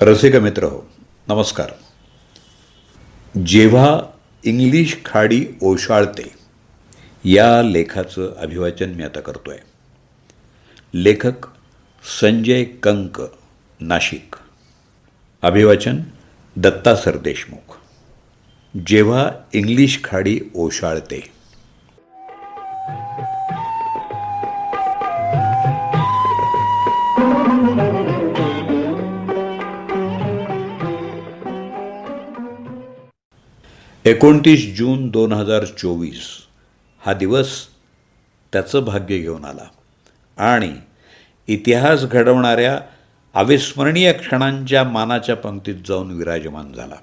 रसिक मित्र हो नमस्कार. जेव्हा इंग्लिश खाडी ओशाळते या लेखाचं अभिवाचन मी आता करतो आहे लेखक संजय कंक नाशिक. अभिवाचन दत्ता सरदेशमुख जेव्हा इंग्लिश खाडी ओशाळते एकोणतीस जून दोन हजार चोवीस हा दिवस त्याचं भाग्य घेऊन आला. आणि इतिहास घडवणाऱ्या अविस्मरणीय क्षणांच्या मानाच्या पंक्तीत जाऊन विराजमान झाला.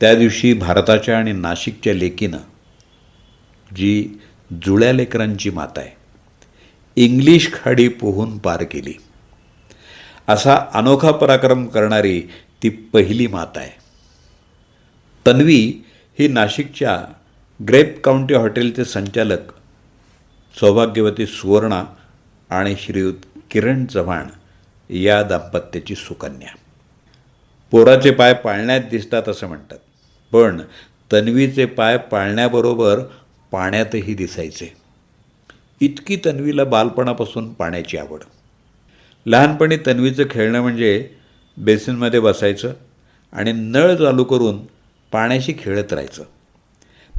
त्या दिवशी भारताच्या आणि नाशिकच्या लेकीनं जी जुळ्या लेकरांची माता आहे इंग्लिश खाडी पोहून पार केली. असा अनोखा पराक्रम करणारी ती पहिली माता आहे. तन्वी ही नाशिकच्या ग्रेप काउंटी हॉटेलचे संचालक सौभाग्यवती सुवर्णा आणि श्रीयुत किरण चव्हाण या दाम्पत्याची सुकन्या. पोराचे पाय पाळण्यात दिसतात असं म्हणतात पण तन्वीचे पाय पाळण्याबरोबर पाण्यातही दिसायचे. इतकी तन्वीला बालपणापासून पाण्याची आवड. लहानपणी तन्वीचं खेळणं म्हणजे बेसिनमध्ये बसायचं आणि नळ चालू करून पाण्याशी खेळत राहायचं.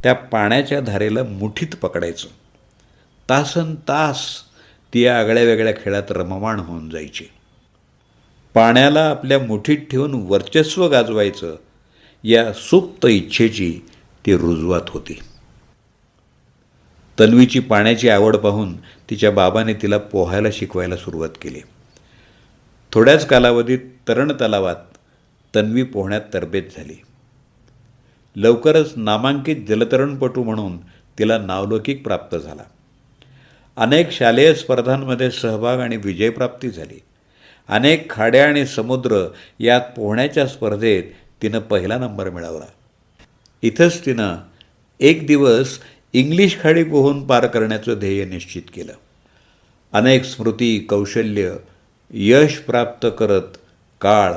त्या पाण्याच्या धारेला मुठीत पकडायचं. तासन तास ती या आगळ्या वेगळ्या खेळात रममाण होऊन जायची. पाण्याला आपल्या मुठीत ठेवून वर्चस्व गाजवायचं या सुप्त इच्छेची ती रुजवात होती. तन्वीची पाण्याची आवड पाहून तिच्या बाबाने तिला पोहायला शिकवायला सुरुवात केली. थोड्याच कालावधीत तरण तलावात तन्वी पोहण्यात तरबेज झाली. लवकरच नामांकित जलतरणपटू म्हणून तिला नावलौकिक प्राप्त झाला. अनेक शालेय स्पर्धांमध्ये सहभाग आणि विजयप्राप्ती झाली. अनेक खाड्या आणि समुद्र यात पोहण्याच्या स्पर्धेत तिनं पहिला नंबर मिळवला. इथंच तिनं एक दिवस इंग्लिश खाडी पोहून पार करण्याचं ध्येय निश्चित केलं. अनेक स्मृती कौशल्य यश प्राप्त करत काळ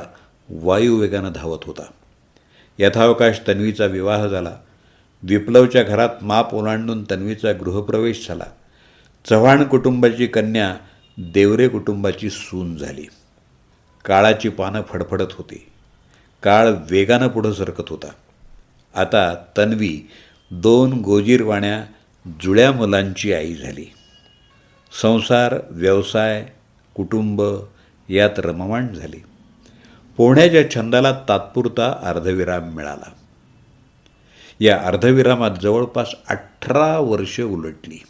वायुवेगानं धावत होता. यथावकाश तन्वीचा विवाह झाला. विप्लवच्या घरात माप ओलांडून तन्वीचा गृहप्रवेश झाला. चव्हाण कुटुंबाची कन्या देवरे कुटुंबाची सून झाली. काळाची पानं फडफडत होती. काळ वेगानं पुढं सरकत होता. आता तन्वी दोन गोजीरवाण्या जुळ्या मुलांची आई झाली. संसार व्यवसाय कुटुंब यात रममाण झाली. पोहण्याच्या छंदाला तात्पुरता अर्धविराम मिळाला. या अर्धविरामात जवळपास अठरा वर्ष उलटली.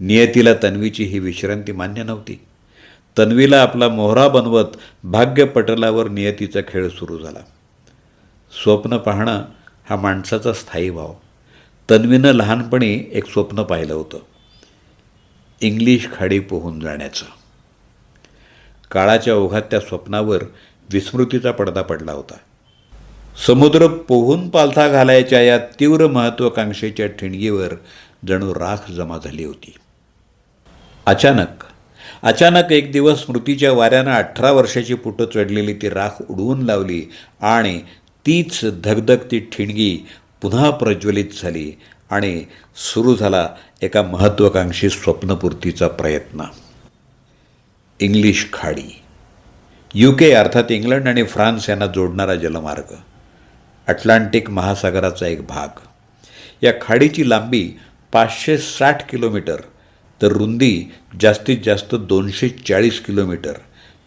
नियतीला तन्वीची ही विश्रांती मान्य नव्हती. तन्वीला आपला मोहरा बनवत भाग्यपटलावर नियतीचा खेळ सुरू झाला. स्वप्न पाहणं हा माणसाचा स्थायी भाव. तन्वीनं लहानपणी एक स्वप्न पाहिलं होतं. इंग्लिश खाडी पोहून जाण्याचं. काळाच्या ओघात त्या स्वप्नावर विस्मृतीचा पडदा पडला होता. समुद्र पोहून पालथा घालायच्या या तीव्र महत्त्वाकांक्षेच्या ठिणगीवर जणू राख जमा झाली होती. अचानक अचानक एक दिवस स्मृतीच्या वाऱ्यानं अठरा वर्षाची पुटं चढलेली ती राख उडवून लावली आणि तीच धगधगती ठिणगी पुन्हा प्रज्वलित झाली आणि सुरू झाला एका महत्त्वाकांक्षी स्वप्नपूर्तीचा प्रयत्न. इंग्लिश खाडी यू के अर्थात इंग्लंड आणि फ्रान्स यांना जोडणारा जलमार्ग. अटलांटिक महासागराचा एक भाग. या खाडीची लांबी पाचशे साठ किलोमीटर तर रुंदी जास्तीत जास्त दोनशे चाळीस किलोमीटर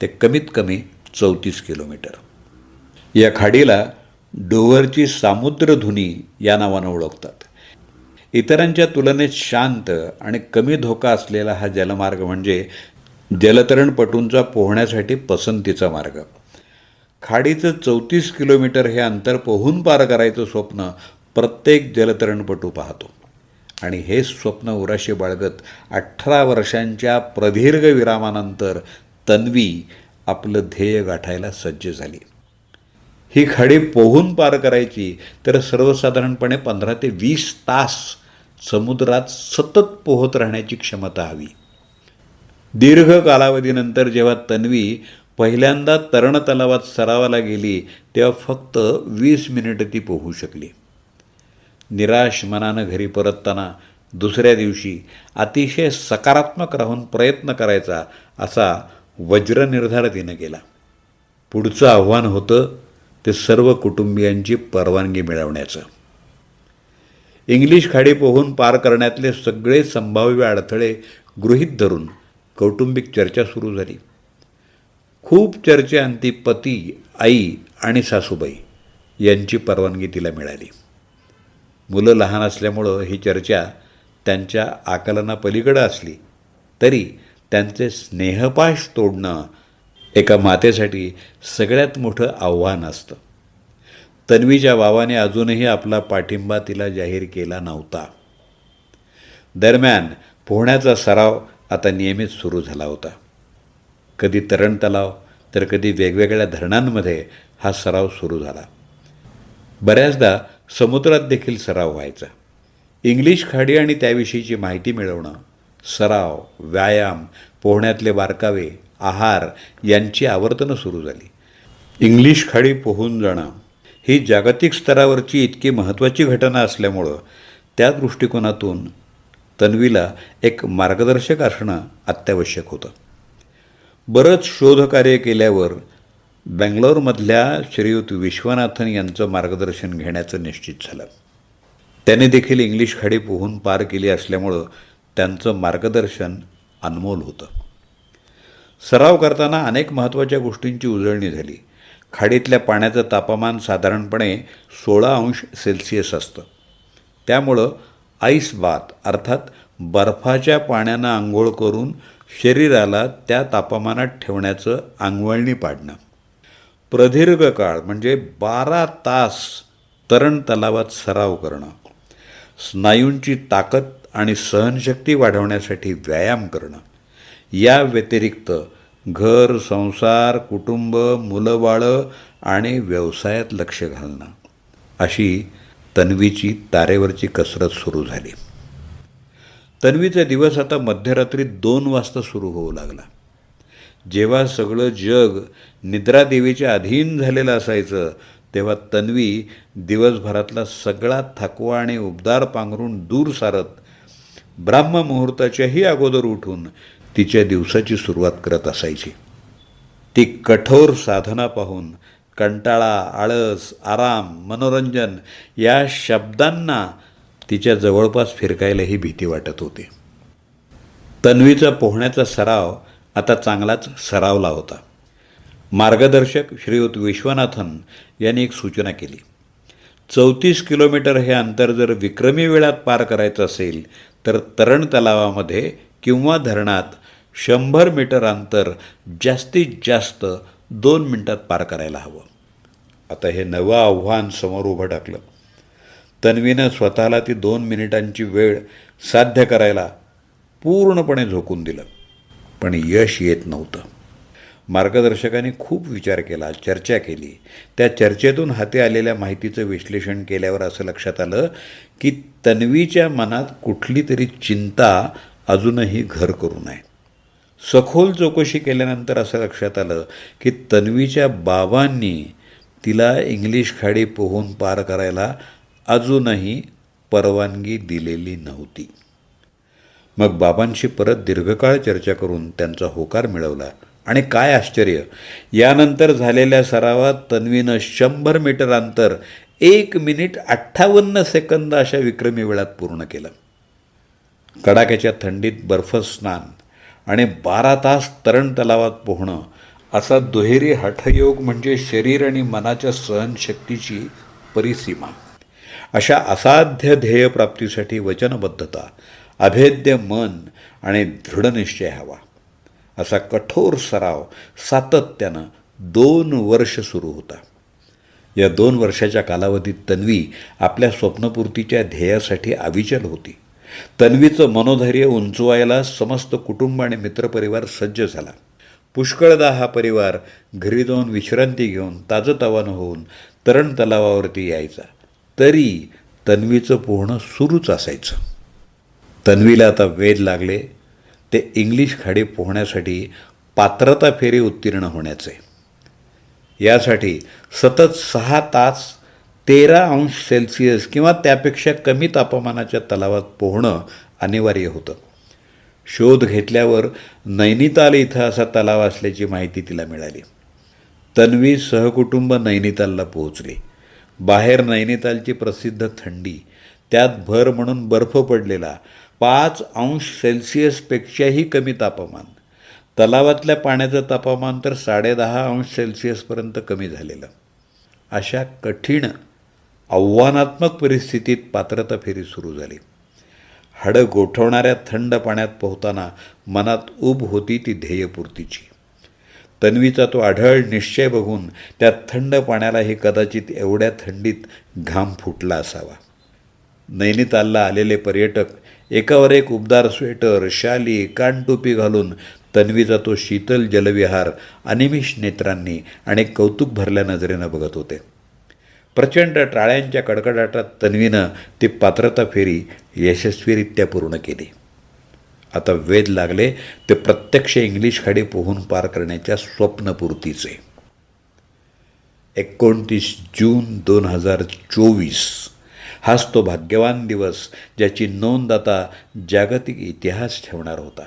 ते कमीत कमी चौतीस किलोमीटर. या खाडीला डोव्हरची सामुद्रधुनी या नावानं ओळखतात. इतरांच्या तुलनेत शांत आणि कमी धोका असलेला हा जलमार्ग म्हणजे जलतरणपटूंचा पोहण्यासाठी पसंतीचा मार्ग. खाडीचं चौतीस किलोमीटर हे अंतर पोहून पार करायचं स्वप्न प्रत्येक जलतरणपटू पाहतो. आणि हे स्वप्न उराशी बाळगत अठरा वर्षांच्या प्रदीर्घ विरामानंतर तन्वी आपलं ध्येय गाठायला सज्ज झाली. ही खाडी पोहून पार करायची तर सर्वसाधारणपणे पंधरा ते वीस तास समुद्रात सतत पोहत राहण्याची क्षमता हवी. दीर्घ कालावधीनंतर जेव्हा तन्वी पहिल्यांदा तरण तलावात सरावाला गेली तेव्हा फक्त वीस मिनिटं ती पोहू शकली. निराश मनानं घरी परतताना दुसऱ्या दिवशी अतिशय सकारात्मक राहून प्रयत्न करायचा असा वज्रनिर्धार तिनं केला. पुढचं आव्हान होतं ते सर्व कुटुंबियांची परवानगी मिळवण्याचं. इंग्लिश खाडी पोहून पार करण्यातले सगळे संभाव्य अडथळे गृहीत धरून कौटुंबिक चर्चा सुरू झाली. खूप चर्चेअंती पती आई आणि सासूबाई यांची परवानगी तिला मिळाली. मुलं लहान असल्यामुळं ही चर्चा त्यांच्या आकलनापलीकडं असली तरी त्यांचे स्नेहपाश तोडणं एका मातेसाठी सगळ्यात मोठं आव्हान असतं. तन्वीच्या बाबाने अजूनही आपला पाठिंबा तिला जाहीर केला नव्हता. दरम्यान पोहण्याचा सराव आता नियमित सुरू झाला होता. कधी तरण तलाव तर कधी वेगवेगळ्या धरणांमध्ये हा सराव सुरू झाला. बऱ्याचदा समुद्रात देखील सराव व्हायचा. इंग्लिश खाडी आणि त्याविषयीची माहिती मिळवणं सराव व्यायाम पोहण्यातले बारकावे आहार यांची आवर्तनं सुरू झाली. इंग्लिश खाडी पोहून जाणं ही जागतिक स्तरावरची इतकी महत्त्वाची घटना असल्यामुळं त्या दृष्टिकोनातून तन्वीला एक मार्गदर्शक असणं अत्यावश्यक होतं. बरंच शोधकार्य केल्यावर बँगलोरमधल्या श्रीयुत विश्वनाथन यांचं मार्गदर्शन घेण्याचं निश्चित झालं. त्याने देखील इंग्लिश खाडी पोहून पार केली असल्यामुळं त्यांचं मार्गदर्शन अनमोल होतं. सराव करताना अनेक महत्त्वाच्या गोष्टींची उजळणी झाली. खाडीतल्या पाण्याचं तापमान साधारणपणे सोळा अंश सेल्सिअस असतं. त्यामुळं आईस बाथ अर्थात बर्फाच्या पाण्यानं आंघोळ करून शरीराला त्या तापमानात ठेवण्याचं आंघवळणी पाडणं. प्रदीर्घ काळ म्हणजे बारा तास तरण तलावात सराव करणं. स्नायूंची ताकद आणि सहनशक्ती वाढवण्यासाठी व्यायाम करणं. या व्यतिरिक्त घर संसार कुटुंब मुलं बाळं आणि व्यवसायात लक्ष घालणं. अशी तन्वीची तारेवरची कसरत सुरू झाली. तन्वीचा दिवस आता मध्यरात्री दोन वाजता सुरू होऊ लागला. जेव्हा सगळं जग निद्रादेवीच्या अधीन झालेलं असायचं तेव्हा तन्वी दिवसभरातला सगळा थकवा आणि उबदार पांघरून दूर सारत ब्राह्ममुहूर्ताच्याही अगोदर उठून तिच्या दिवसाची सुरुवात करत असायची. ती कठोर साधना पाहून कंटाळा आळस आराम मनोरंजन या शब्दांना तिच्या जवळपास फिरकायलाही भीती वाटत होती. तन्वीचा पोहण्याचा सराव आता चांगलाच सरावला होता. मार्गदर्शक श्रीयुत विश्वनाथन यांनी एक सूचना केली. चौतीस किलोमीटर हे अंतर जर विक्रमी वेळात पार करायचं असेल तर तरण तलावामध्ये किंवा धरणात शंभर मीटर अंतर जास्तीत जास्त दोन मिनटात पार करायला हवं. आता हे नवं आव्हान समोर उभं टाकलं तन्वीनं स्वतःला ती दोन मिनिटांची वेळ साध्य करायला पूर्णपणे झोकून दिलं. पण यश येत नव्हतं. मार्गदर्शकांनी खूप विचार केला चर्चा केली. त्या चर्चेतून हाती आलेल्या माहितीचं विश्लेषण केल्यावर असं लक्षात आलं की तन्वीच्या मनात कुठली तरी चिंता अजूनही घर करू नये. सखोल चौकशी केल्यानंतर असं लक्षात आलं की तन्वीच्या बाबांनी तिला इंग्लिश खाडी पोहून पार करायला अजूनही परवानगी दिलेली नव्हती. मग बाबांशी परत दीर्घकाळ चर्चा करून त्यांचा होकार मिळवला. आणि काय आश्चर्य यानंतर झालेल्या सरावात तन्वीनं शंभर मीटर अंतर एक मिनिट अठ्ठावन्न सेकंद अशा विक्रमी वेळात पूर्ण केलं. कडाक्याच्या थंडीत बर्फस्नान आणि बारा तास तरण तलावात पोहणं असा दुहेरी हठयोग म्हणजे शरीर आणि मनाच्या सहनशक्तीची परिसीमा. अशा असाध्य ध्येयप्राप्तीसाठी वचनबद्धता अभेद्य मन आणि दृढनिश्चय हवा. असा कठोर सराव सातत्यानं दोन वर्ष सुरू होता. या दोन वर्षाच्या कालावधीत तन्वी आपल्या स्वप्नपूर्तीच्या ध्येयासाठी अविचल होती. तन्वीचं मनोधैर्य उंचवायला समस्त कुटुंब आणि मित्रपरिवार सज्ज झाला. पुष्कळदा हा परिवार घरी जाऊन विश्रांती घेऊन ताजंतवानं होऊन तरण तलावावरती यायचा. तरी तन्वीचं पोहणं सुरूच असायचं. तन्वीला आता वेध लागले. ते इंग्लिश खाडी पोहण्यासाठी पात्रता फेरी उत्तीर्ण होण्याचे. यासाठी सतत सहा तास तेरा अंश सेल्सिअस किंवा त्यापेक्षा कमी तापमानाच्या तलावात पोहणं अनिवार्य होतं. शोध घेतल्यावर नैनिताल इथं असा तलाव असल्याची माहिती तिला मिळाली. तन्वी सहकुटुंब नैनितालला पोहोचले. बाहेर नैनितालची प्रसिद्ध थंडी त्यात भर म्हणून बर्फ पडलेला पाच अंश सेल्सिअसपेक्षाही कमी तापमान. तलावातल्या पाण्याचं तापमान तर साडेदहा अंश सेल्सिअसपर्यंत कमी झालेलं. अशा कठीण आव्हानात्मक परिस्थितीत पात्रता फेरी सुरू झाली. हाडं गोठवणाऱ्या थंड पाण्यात पोहताना मनात उब होती ती ध्येयपूर्तीची. तन्वीचा तो आढळ निश्चय बघून त्या थंड पाण्यालाही कदाचित एवढ्या थंडीत घाम फुटला असावा. नैनितालला आलेले पर्यटक एकावर एक उबदार स्वेटर शाली कानटोपी घालून तन्वीचा तो शीतल जलविहार अनिमिष नेत्रांनी आणि कौतुक भरल्या नजरेनं बघत होते. प्रचंड टाळ्यांच्या कडकडाटात तन्वीनं ती पात्रता फेरी यशस्वीरित्या पूर्ण केली. आता वेध लागले ते प्रत्यक्ष इंग्लिश खाडी पोहून पार करण्याच्या स्वप्नपूर्तीचे. एकोणतीस जून दोन हजार चोवीस. हाच तो भाग्यवान दिवस ज्याची नोंद आता जागतिक इतिहास ठेवणार होता.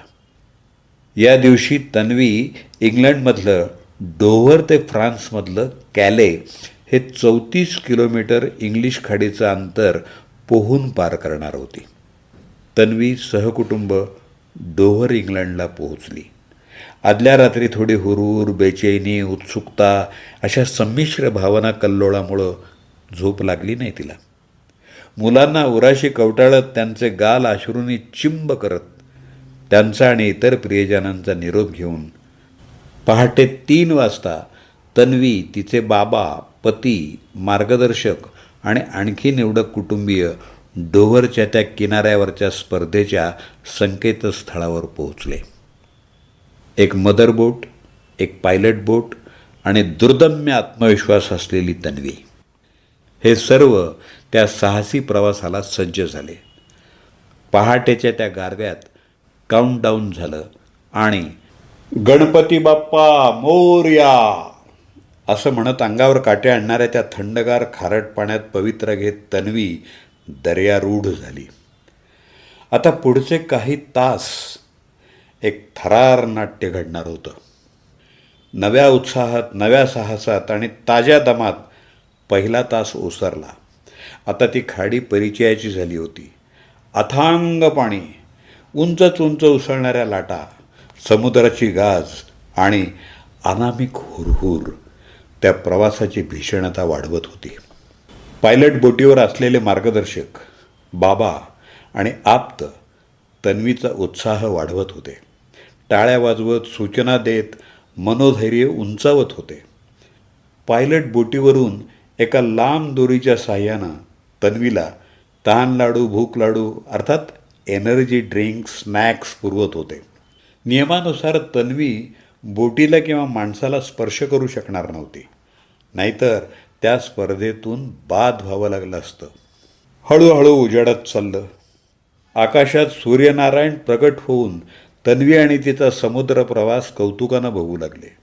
या दिवशी तन्वी इंग्लंडमधलं डोव्हर ते फ्रान्समधलं कॅले हे चौतीस किलोमीटर इंग्लिश खाडीचं अंतर पोहून पार करणार होती. तन्वी सहकुटुंब डोव्हर इंग्लंडला पोहोचली. आदल्या रात्री थोडी हुरूर बेचैनी उत्सुकता अशा संमिश्र भावना कल्लोळामुळं झोप लागली नाही तिला. मुलांना उराशी कवटाळत त्यांचे गाल अश्रूंनी चिंब करत त्यांचा आणि इतर प्रियजनांचा निरोप घेऊन पहाटे तीन वाजता तन्वी तिचे बाबा पती मार्गदर्शक आणि आणखी निवडक कुटुंबीय डोव्हरच्या त्या किनाऱ्यावरच्या स्पर्धेच्या संकेतस्थळावर पोहोचले. एक मदर बोट एक पायलट बोट आणि दुर्दम्य आत्मविश्वास असलेली तन्वी. हे सर्व त्या साहसी प्रवासाला सज्ज झाले. पहाटेच्या त्या गारव्यात काउंटडाऊन झालं आणि गणपती बाप्पा मोर्या! असं म्हणत अंगावर काटे आणणाऱ्या त्या थंडगार खारट पाण्यात पवित्र घेत तन्वी दर्यारूढ झाली. आता पुढचे काही तास एक थरार नाट्य घडणार होतं. नव्या उत्साहात नव्या साहसात आणि ताज्या दमात पहिला तास ओसरला. आता ती खाडी परिचयाची झाली होती. अथांग पाणी उंचच उंच उसळणाऱ्या लाटा समुद्राची गाज आणि अनामिक हुरहुर. त्या प्रवासाची भीषणता वाढवत होती. पायलट बोटीवर असलेले मार्गदर्शक बाबा आणि आप्त तन्वीचा उत्साह वाढवत होते. टाळ्या वाजवत सूचना देत मनोधैर्य उंचावत होते. पायलट बोटीवरून एका लांब दोरीच्या साह्यानं तन्वीला तहान लाडू भूक लाडू अर्थात एनर्जी ड्रिंक स्नॅक्स पुरवत होते. नियमानुसार तन्वी बोटीला किंवा माणसाला स्पर्श करू शकणार नव्हती. नाहीतर त्या स्पर्धेतून बाद व्हावं लागलं असतं. हळूहळू उजाडत चाललं. आकाशात सूर्यनारायण प्रगट होऊन तन्वी आणि तिचा समुद्र प्रवास कौतुकानं बघू लागले.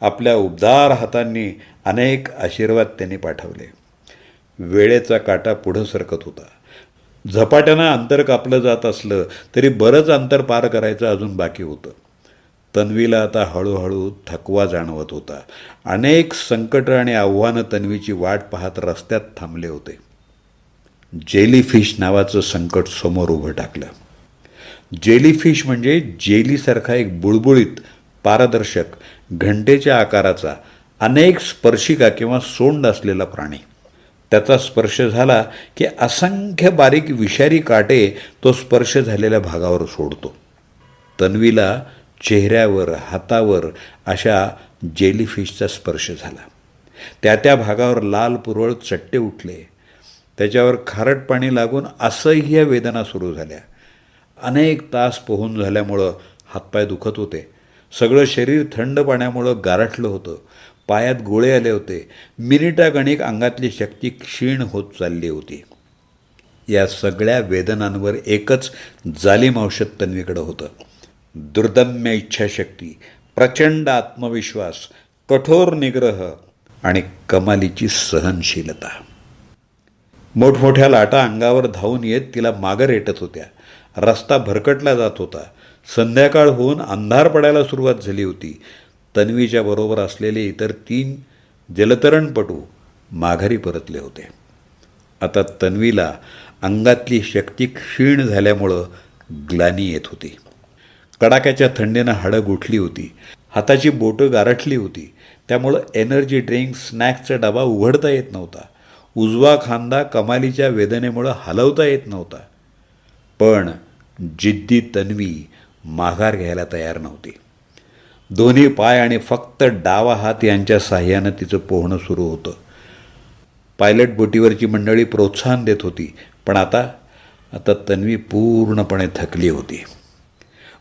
आपल्या उबदार हातांनी अनेक आशीर्वाद त्यांनी पाठवले. वेळेचा काटा पुढं सरकत होता. झपाट्यानं अंतर कापलं जात असलं तरी बरंच अंतर पार करायचं अजून बाकी होतं. तन्वीला आता हळूहळू थकवा जाणवत होता. अनेक संकटं आणि आव्हानं तन्वीची वाट पाहत रस्त्यात थांबले होते. जेलीफिश नावाचं संकट समोर उभं टाकलं. जेलीफिश म्हणजे जेलीसारखा एक बुळबुळीत पारदर्शक घंटेच्या आकाराचा अनेक स्पर्शिका किंवा सोंड असलेला प्राणी. त्याचा स्पर्श झाला की असंख्य बारीक विषारी काटे तो स्पर्श झालेल्या भागावर सोडतो. तन्वीला चेहऱ्यावर हातावर अशा जेलीफिशचा स्पर्श झाला. त्या त्या भागावर लाल पुरळ चट्टे उठले. त्याच्यावर खारट पाणी लागून असह्य वेदना सुरू झाल्या. अनेक तास पोहून झाल्यामुळं हातपाय दुखत होते. सगळं शरीर थंड पाण्यामुळं गारठलं होतं. पायात गोळे आले होते. मिनिटागणिक अंगातली शक्ती क्षीण होत चालली होती. या सगळ्या वेदनांवर एकच जालीम औषध तन्वीकडं होतं. दुर्दम्य इच्छाशक्ती प्रचंड आत्मविश्वास कठोर निग्रह आणि कमालीची सहनशीलता. मोठमोठ्या लाटा अंगावर धावून येत तिला मागं रेटत होत्या. रस्ता भरकटला जात होता. संध्याकाळ होऊन अंधार पडायला सुरुवात झाली होती. तन्वीच्या बरोबर असलेले इतर तीन जलतरणपटू माघारी परतले होते. आता तन्वीला अंगातली शक्ती क्षीण झाल्यामुळं ग्लानी येत होती. कडाक्याच्या थंडीनं हाडं गुठली होती. हाताची बोटं गारठली होती. त्यामुळं एनर्जी ड्रिंक स्नॅक्सचा डबा उघडता येत नव्हता. उजवा खांदा कमालीच्या वेदनेमुळं हलवता येत नव्हता. पण जिद्दी तन्वी माघार घ्यायला तयार नव्हती. दोन्ही पाय आणि फक्त डावा हात यांच्या साह्यानं तिचं पोहणं सुरू होतं. पायलट बोटीवरची मंडळी प्रोत्साहन देत होती. पण आता आता तन्वी पूर्णपणे थकली होती.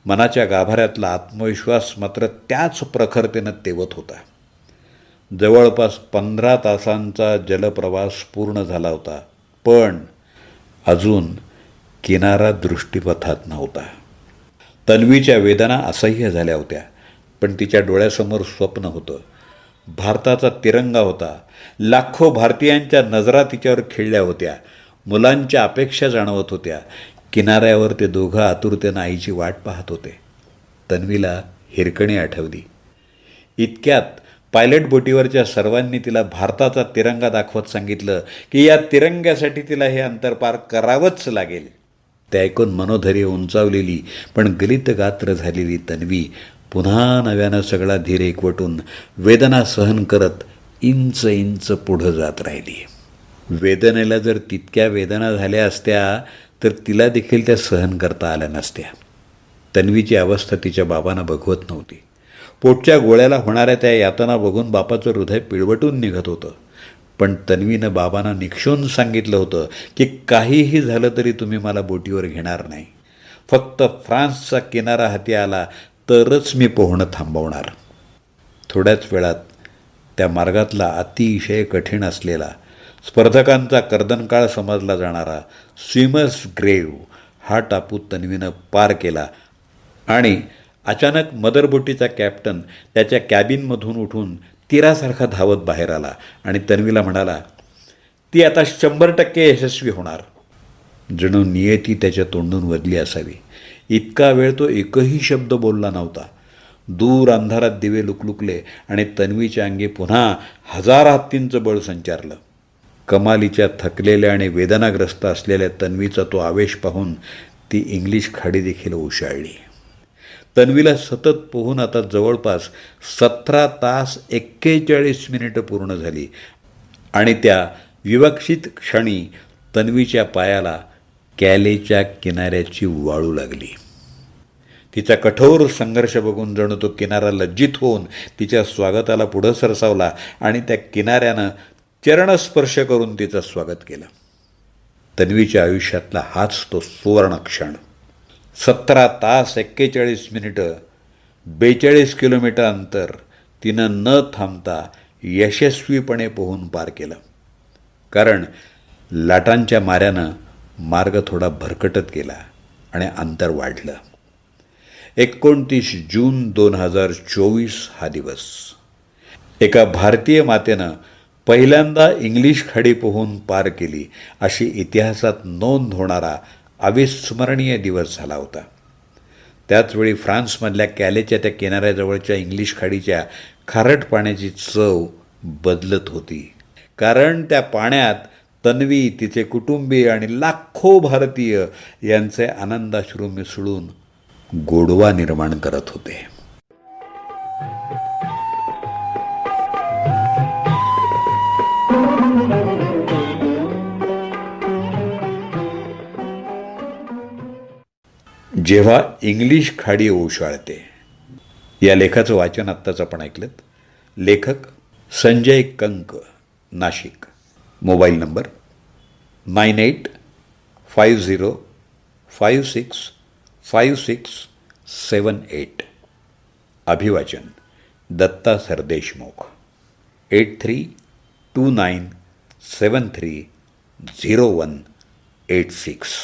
मनाच्या गाभाऱ्यातला आत्मविश्वास मात्र त्याच प्रखरतेनं तेवत होता. जवळपास पंधरा तासांचा जलप्रवास पूर्ण झाला होता पण अजून किनारा दृष्टीपथात नव्हता. तन्वीच्या वेदना असह्य झाल्या होत्या पण तिच्या डोळ्यासमोर स्वप्न होतं. भारताचा तिरंगा होता लाखो भारतीयांच्या नजरा तिच्यावर खेळल्या होत्या मुलांच्या अपेक्षा जाणवत होत्या किनाऱ्यावर ते दोघं आतुरतेनं आईची वाट पाहत होते. तन्वीला हिरकणी आठवली. इतक्यात पायलट बोटीवरच्या सर्वांनी तिला भारताचा तिरंगा दाखवत सांगितलं की या तिरंग्यासाठी तिला हे अंतर पार करावंच लागेल. ते ऐकून मनोधैर्य उंचावलेली पण गलित गात्र झालेली तन्वी पुन्हा नव्यानं सगळा धीर एकवटून वेदना सहन करत इंच इंच पुढं जात राहिली. वेदनेला जर तितक्या वेदना झाल्या असत्या तर तिला देखील त्या सहन करता आल्या नसत्या. तन्वीची अवस्था तिच्या बाबांना बघवत नव्हती. पोटच्या गोळ्याला होणाऱ्या त्या यातना बघून बापाचं हृदय पिळवटून निघत होतं. पण तन्वीनं बाबांना निक्षून सांगितलं होतं की काहीही झालं तरी तुम्ही मला बोटीवर घेणार नाही. फक्त फ्रान्सचा किनारा हाती आला तरच मी पोहणं थांबवणार. थोड्याच वेळात त्या मार्गातला अतिशय कठीण असलेला स्पर्धकांचा कर्दनकाळ समजला जाणारा स्विमर्स ग्रेव हा टापू तन्वीनं पार केला आणि अचानक मदरबोटीचा कॅप्टन त्याच्या कॅबिनमधून उठून तीरासारखा धावत बाहेर आला आणि तन्वीला म्हणाला ती आता शंभर टक्के यशस्वी होणार. जणू नियती त्याच्या तोंडून वदली असावी. इतका वेळ तो एकही शब्द बोलला नव्हता. दूर अंधारात दिवे लुकलुकले आणि तन्वीच्या अंगी पुन्हा हजार हत्तींचं बळ संचारलं. कमालीच्या थकलेल्या आणि वेदनाग्रस्त असलेल्या तन्वीचा तो आवेश पाहून ती इंग्लिश खाडी देखील उशाळली तन्वीला सतत पोहून आता जवळपास सतरा तास एक्केचाळीस मिनिटं पूर्ण झाली आणि त्या विवक्षित क्षणी तन्वीच्या पायाला कॅलेच्या किनाऱ्याची वाळू लागली. तिचा कठोर संघर्ष बघून जणू तो किनारा लज्जित होऊन तिच्या स्वागताला पुढं सरसावला आणि त्या किनाऱ्यानं चरणस्पर्श करून तिचं स्वागत केलं. तन्वीच्या आयुष्यातला हाच तो सुवर्ण क्षण. सतरा तास एक्केचाळीस मिनिटं बेचाळीस किलोमीटर अंतर तिनं न थांबता यशस्वीपणे पोहून पार केलं. कारण लाटांच्या माऱ्यानं मार्ग थोडा भरकटत गेला आणि अंतर वाढलं. एकोणतीस जून दोन हजार चोवीस हा दिवस. एका भारतीय मातेनं पहिल्यांदा इंग्लिश खाडी पोहून पार केली अशी इतिहासात नोंद होणारा अविस्मरणीय दिवस झाला होता. त्याचवेळी फ्रान्समधल्या कॅलेच्या त्या किनाऱ्याजवळच्या इंग्लिश खाडीच्या खारट पाण्याची चव बदलत होती. कारण त्या पाण्यात तन्वी तिचे कुटुंबीय आणि लाखो भारतीय यांचे आनंदाश्रू मिसळून गोडवा निर्माण करत होते. जेव्हा इंग्लिश खाडी ओशाळते या लेखाचं वाचन आत्ताच आपण ऐकलं लेखक Sanjay Kank Nashik. Mobile number nine eight five zero five six five six seven eight. अभिवाचन Datta Sardeshmukh. Eight three two nine seven three zero one eight six